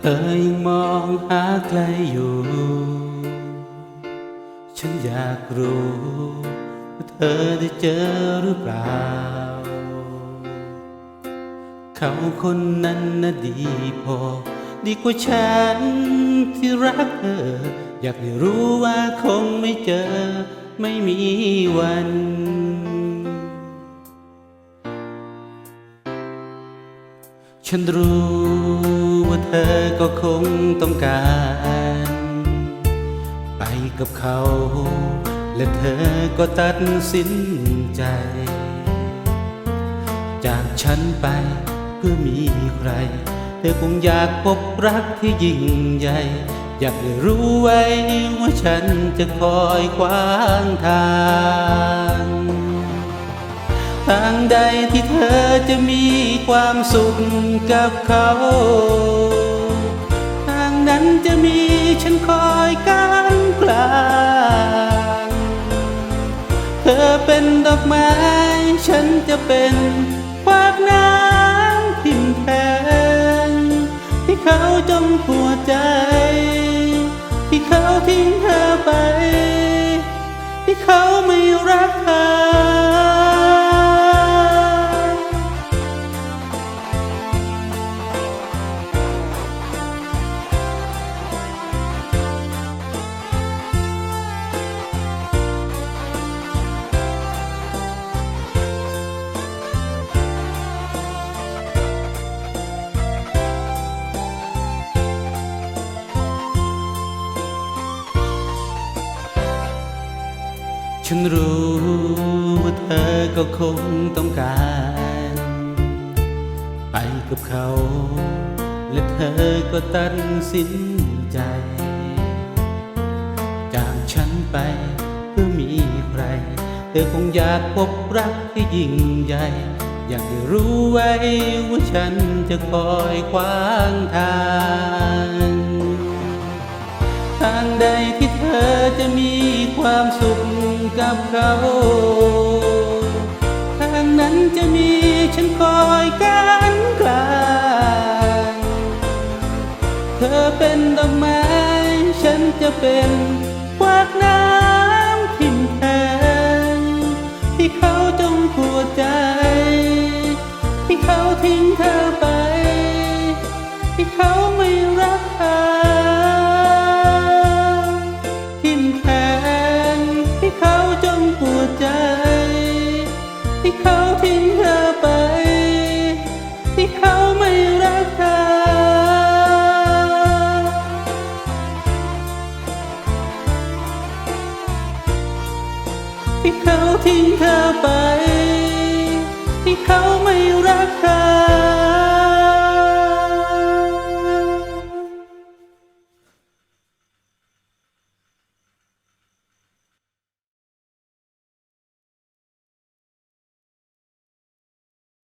เธอยังมองหาใครอยู่ ฉันอยากรู้ว่าเธอได้เจอหรือเปล่า เขาคนนั้นน่ะดีพอ ดีกว่าฉันที่รักเธอ อยากให้รู้ว่าคงไม่เจอ ไม่มีวันฉันรู้ เธอก็คงต้องการ ไปกับเขา และเธอก็ตัดสินใจ จากฉันไปเพื่อมีใคร เธอคงอยากพบรักที่ยิ่งใหญ่ อยากให้รู้ไว้ว่าฉันจะคอยขวางทางทางใดที่เธอจะมีความสุขกับเขา นั้นจะมีฉันคอยกันกลางเธอเป็นดอกไม้ ฉันจะเป็นควากน้ำทิมแทนที่เขาจงหัวใจ ที่เขาทิ้งเธอไป ที่เขาไม่รักเธอ ฉันรู้ว่าเธอก็คงต้องการ ไปกับเขา และเธอก็ตัดสินใจ จากฉันไปเพื่อมีใคร เธอคงอยากพบรักที่ยิ่งใหญ่ อยากให้รู้ไว้ว่าฉันจะคอยขวางทาง ทางใดที่ อจะมีความสุขกับเขาทางนั้นจะมีฉันคอยกันกลางเธอเป็นดอกไม้ ฉันจะเป็นควากน้ำทิมแทนที่เขาจงหัวใจ ที่เขาทิ้ง ที่เขาไม่รักเธอที่เขาทิ้งเธอไป ที่เขาไม่รักเธอ